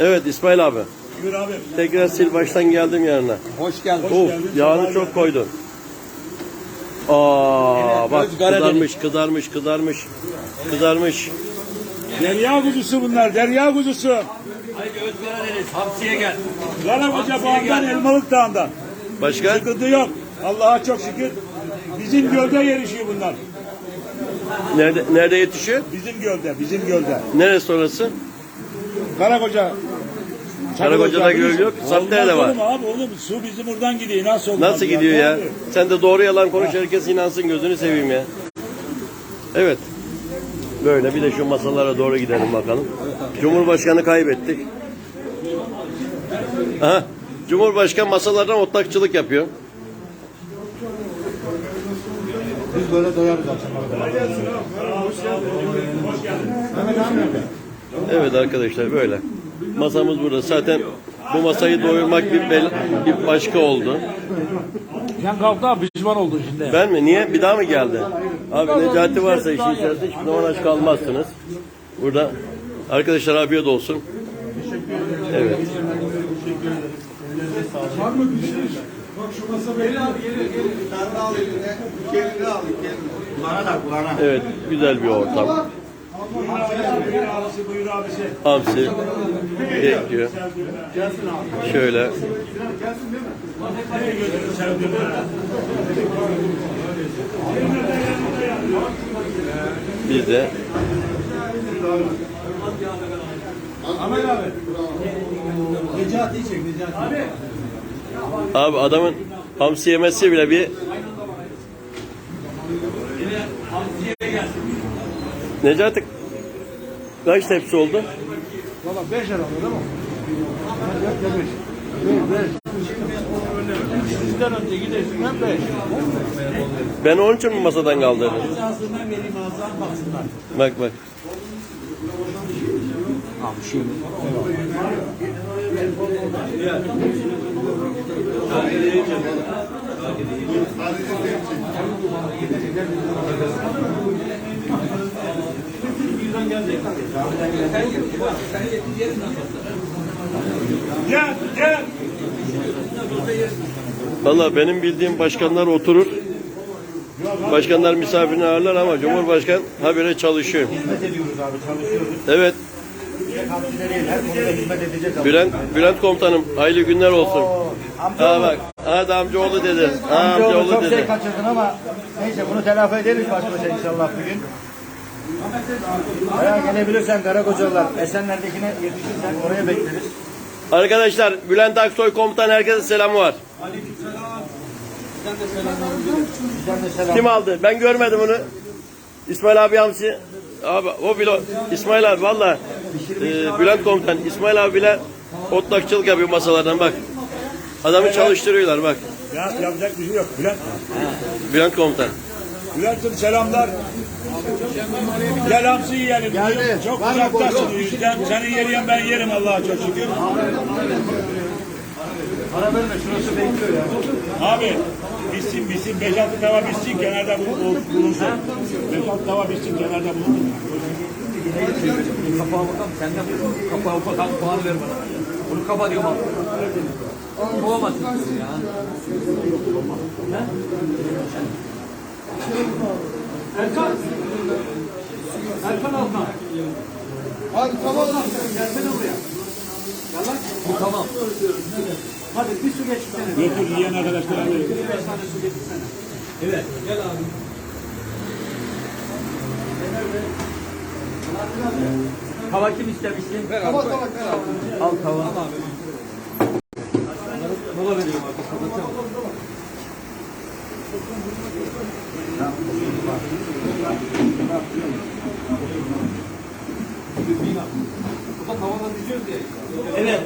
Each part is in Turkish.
Evet İsmail abi. Buyur abi. Tekrar sil baştan geldim yanına. Hoş geldin. Of yağını çok koydun. Aa bak Öz Karadeniz. kızarmış kızarmış kızarmış kızarmış. Derya kuzusu bunlar, derya kuzusu. Haydi Özgara Deniz, Hamsi'ye gel. Karakoca Bağ'dan, Elmalık Dağı'ndan. Başka? Sıkıntı yok. Allah'a çok şükür. Bizim gölde yarışıyor bunlar. Nerede nerede yetişiyor? Bizim gölde, bizim gölde. Neresi orası? Karakoca. Karakoca'da göl yok, Saptere'de var. Oğlum abi oğlum su bizim buradan gidiyor. Nasıl olmaz Nasıl gidiyor ya? Abi. Sen de doğru yalan konuş herkes inansın gözünü seveyim ya. Evet. Böyle bir de şu masalara doğru gidelim bakalım. Cumhurbaşkanı kaybettik. Aha. Cumhurbaşkanı masalardan otlakçılık yapıyor. Biz böyle doyarız akşama kadar. Evet arkadaşlar böyle. Masamız burada. Zaten bu masayı doyurmak bir, bel- bir başka oldu. Sen kalktı abi pişman oldun şimdi. Ben mi? Niye? Bir daha mı geldi? Abi Necati varsa işin içerisinde hiçbir zaman aç kalmazsınız. Burada arkadaşlar afiyet olsun. Evet. Kulağına tak kulağına. Evet, güzel bir ortam. Buyur abisi, buyur abisi. Hamsi bekliyor. Şöyle. Biz de Necati'yi çek Necati. abi adamın hamsi yemesi bile bir Necati kaç tepsi oldu? Valla 5 herhalde değil mi? Sizden önce gidersin 5. Ben onun için mi masadan kaldırdım? Ağzından vereyim ağzından baksınlar. Bak bak. Abi şimdi. Valla benim bildiğim başkanlar oturur. Başkanlar misafirini ağırlar ama Cumhurbaşkan habire çalışıyor. Hizmet ediyoruz abi çalışıyoruz. Evet. Bülent, Bülent komutanım hayırlı günler olsun. Ha bak. Da amcaoğlu dedi. Ha Amcaoğlu çok şey dedi. kaçırdın ama neyse bunu telafi ederiz baş başa inşallah bugün. Veya gelebilirsen Karakocalılar Esenler'dekine yetişirsen oraya bekleriz. Arkadaşlar Bülent Aksoy komutan herkese selamı var. Bizden de selam. Kim aldı? Ben görmedim onu. İsmail abi hamsi. Abi o bile İsmail abi valla e, Bülent komutan İsmail abi bile otlakçılık yapıyor masalardan bak. Adamı çalıştırıyorlar bak. Ya yapacak bir şey yok. Bülent, Bülent komutan. Bülent'im selamlar. Gel hamsi yiyelim. Geldi. Çok Var uzaktasın. Yüzden seni yeriyen ben yerim Allah'a çok şükür. Para verme şurası bekliyor ya. Abi bitsin bitsin. Beş altı tava bitsin kenarda bul- bul- bulunsun. Beş altı tava bitsin kenarda bulunsun. Kapağı bakalım senden kapağı bakalım puanı ver bana. Bunu kapa diyorum abi. Kovamazsın ya. Erkan. Erkan Alkan. Hadi tamam. Gelsene buraya. Gel lan. Bu tamam. Hadi bir su geçsene. Yiyen arkadaşlara verin. Evet. Gel abi. Tava kim istemiştin? Ver abi. Tava tava Al tava. Al abi. Mola veriyorum abi. Kapatacağım. Evet.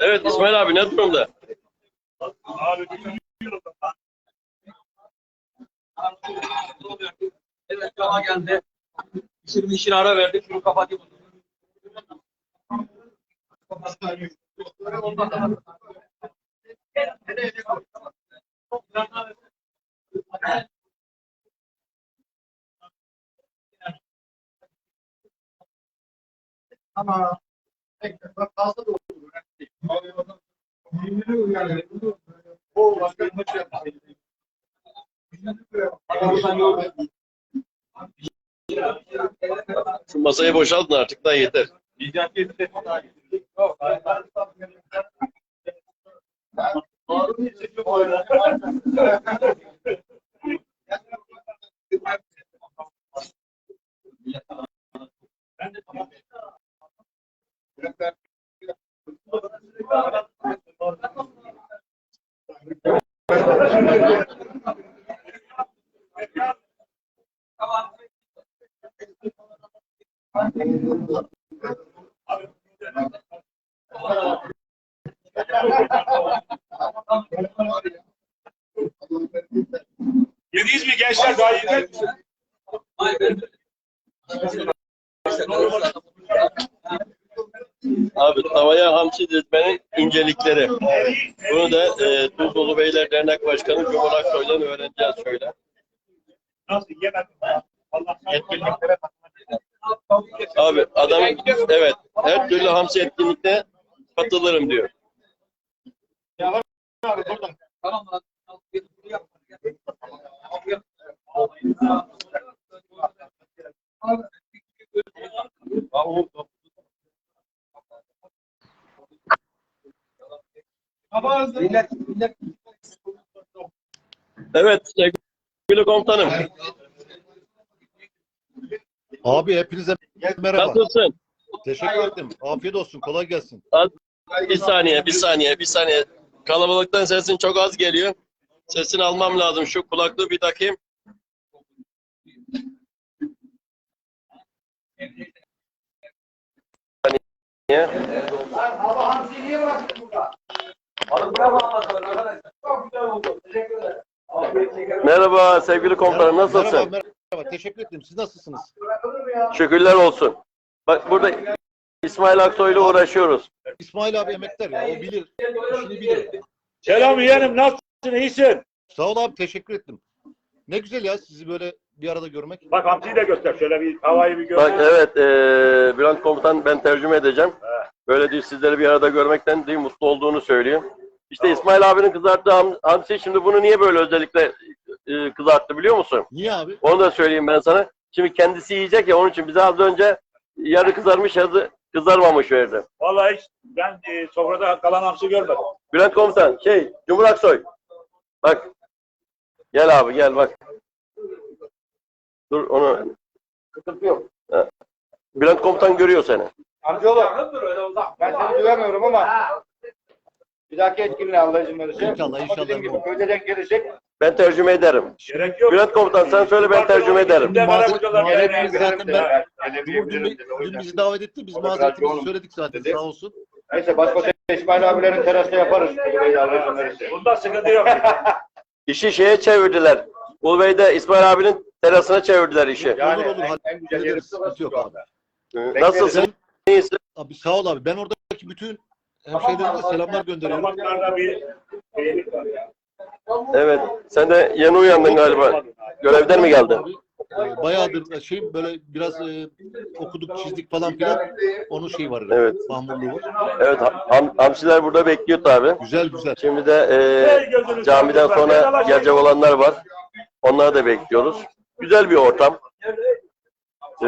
Evet İsmail abi ne durumda? Abi bütün Evet, kama geldi. İşin işine ara verdik. Şunu kapatayım. Şu masayı boşaltın artık da yeter. Abi tavaya hamsi dizmenin incelikleri. Bunu da e, Tuzlulu Beyler Dernek Başkanı Cumhur Aksoy'dan öğreneceğiz şöyle. Abi adam evet her türlü hamsi etkinlikte katılırım diyor. abi buradan. Tamam lan. Komutanım. Abi hepinize merhaba. Nasılsın? Teşekkür ederim. Afiyet olsun. Kolay gelsin. Bir saniye, bir saniye, bir saniye. Kalabalıktan sesin çok az geliyor. Sesini almam lazım. Şu kulaklığı bir takayım. Saniye. Merhaba sevgili komutanım nasılsın? Merhaba, merhaba. Teşekkür ederim. Siz nasılsınız? Şükürler olsun. Bak burada İsmail Aksoy'la uğraşıyoruz. İsmail abi emektar ya. O bilir. İşini bilir. Selam yeğenim nasılsın iyisin? Sağ ol abi. Teşekkür ettim. Ne güzel ya sizi böyle bir arada görmek. Bak hamsiyi de göster şöyle bir havayı bir Bak göster. evet eee Bülent Komutan ben tercüme edeceğim. Böyle değil sizleri bir arada görmekten değil mutlu olduğunu söylüyor. İşte İsmail abinin kızarttığı ham- hamsi şimdi bunu niye böyle özellikle e, kızarttı biliyor musun? Niye abi? Onu da söyleyeyim ben sana. Şimdi kendisi yiyecek ya onun için bize az önce yarı kızarmış yarı kızarmamış verdi. Vallahi hiç ben e, sofrada kalan hamsi görmedim. Bülent Komutan şey Cumhur Aksoy. Bak. Gel abi gel bak. Dur onu. sıkıntı yok. Bülent Komutan görüyor seni. Amcaoğlu ben seni duyamıyorum ama bir dahaki etkinliğe Allah izin verirse. İnşallah, Ama inşallah. Dediğim gibi köyde denk gelecek. Ben tercüme ederim. Gerek yok. Bülent Komutan sen söyle ben tercüme ederim. Şimdi bana hocalar zaten ben- dün, dün bizi davet etti. Biz O da biraz mazeretimizi yoğun söyledik zaten. dedi. Sağ olsun. Neyse başka İsmail abilerin terasta yaparız. Köyde Allah izin verirse. Bunda sıkıntı yok. İşi şeye çevirdiler. Ulbey'de İsmail abinin terasına çevirdiler işi. Yani Olur, olur. en, en güzel yeri Sıkıntı yok abi. Nasılsın? İyisin. Abi sağ ol abi. Ben oradaki bütün hemşehrilerimize selamlar gönderiyorum. Damaklarda bir şeylik var ya. Evet. Sen de yeni uyandın galiba. Görevden mi geldin? Abi, e, bayağıdır şey böyle biraz e, okuduk çizdik falan filan. Onun şeyi var. Evet. Mahmurluğu var. Evet. Ham, hamsiler burada bekliyor tabi. Güzel güzel. Şimdi de e, camiden sonra gelecek olanlar var. Onları da bekliyoruz. Güzel bir ortam. E,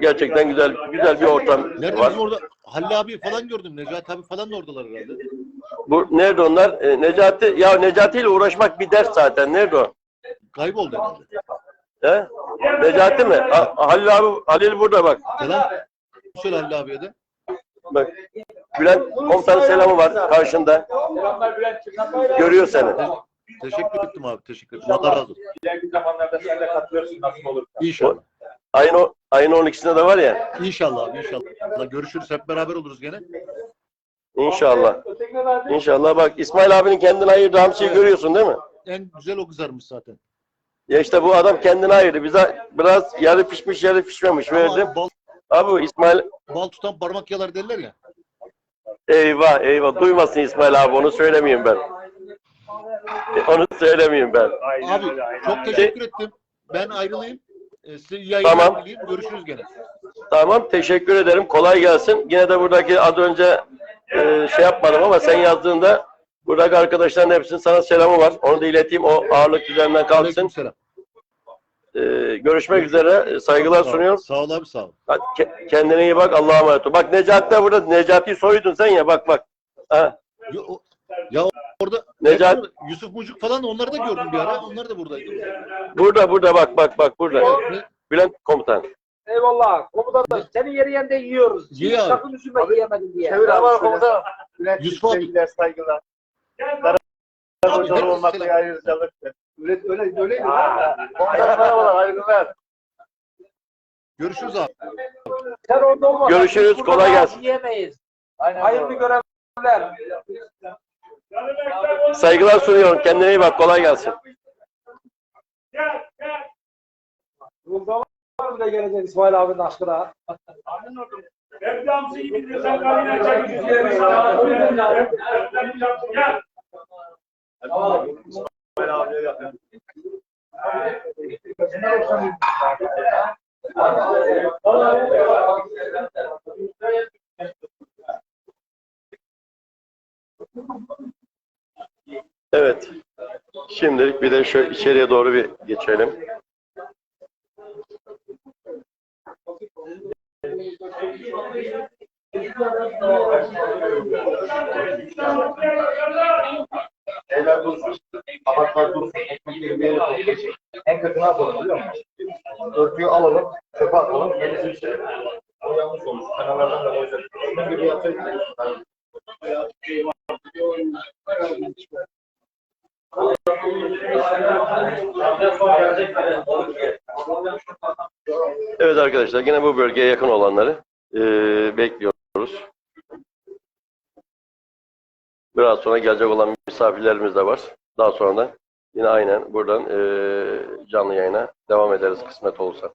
gerçekten güzel güzel bir ortam Nerede var. bizim orada Halil abi falan gördüm. Necati abi falan da oradalar herhalde. Bu nerede onlar? E, Necati ya Necati ile uğraşmak bir ders zaten. Nerede o? Kayboldu herhalde. He? Necati mi? Ha, Halil abi Halil burada bak. Selam. Söyle Halil abiye de. Bak. Bülent komutanın selamı var karşında. Görüyor seni. Teşekkür ettim abi. Teşekkür ederim. Allah razı olsun. İleriki zamanlarda sen de katılırsın nasıl olur. İnşallah. Ayın, o, ayın 12'sinde de var ya. İnşallah abi inşallah. Allah Görüşürüz. Hep beraber oluruz gene. İnşallah. İnşallah bak İsmail abinin kendine ayırdığı hamsiyi görüyorsun değil mi? En güzel o kızarmış zaten. Ya işte bu adam kendine ayırdı. Bize biraz yarı pişmiş yarı pişmemiş verdi. Bal, Abi İsmail bal tutan parmak yalar derler ya. eyvah eyvah duymasın İsmail abi onu söylemeyeyim ben. Onu söylemeyeyim ben. Abi çok teşekkür ettim. Ben ayrılayım. Ee, size iyi yayınlar Tamam. dileyim. Görüşürüz gene. Tamam teşekkür ederim. Kolay gelsin. Yine de buradaki az önce e, şey yapmadım ama sen yazdığında buradaki arkadaşların hepsinin sana selamı var. Onu da ileteyim. O ağırlık düzeninden kalksın. Aleykümselam. E, görüşmek üzere. E, Saygılar Sağ ol. sunuyorum. Sağ ol abi sağ ol. Hadi ke- kendine iyi bak. Allah'a emanet ol. Bak Necati de burada. Necati'yi soydun sen ya. Bak bak. Ha, Ya, o- ya orada Necat- Yusuf Mucuk falan onları da gördüm bir ara. Onlar da buradaydı. burada burada bak bak bak burada. Ne- Bülent komutan. Eyvallah. Komutanım senin yeri yerinde yiyoruz. Ye abi. Sakın üzülme yiyemedin diye. Çevir abi komutanım. Bülent Yusuf abi. sevgiler, saygılar. Abi, Hocalı olmakla ayrıcalık. Öyle, öyle, öyleydi. Komutanım merhabalar, hayırlı günler. Görüşürüz abi. Sen orada olma. Görüşürüz, kolay gelsin. Yiyemeyiz. Aynen Hayırlı görevler. Saygılar sunuyorum. Kendine iyi bak. Kolay gelsin. Burada var mı da gelecek İsmail abinin aşkına? Evdamsı gibi sen kabine çekiyorsun. Gel. Evet. Şimdilik bir de şu içeriye doğru bir geçelim. En kötü ne yapalım biliyor musun? Örtüyü alalım, çöpe atalım, yenisini şey. O yanlış olmuş. Kenarlardan da koyacak. Bunun gibi yapsaydık. Evet arkadaşlar yine bu bölgeye yakın olanları eee, bekliyoruz. Biraz sonra gelecek olan misafirlerimiz de var. Daha sonra yine aynen buradan eee, canlı yayına devam ederiz kısmet olursa.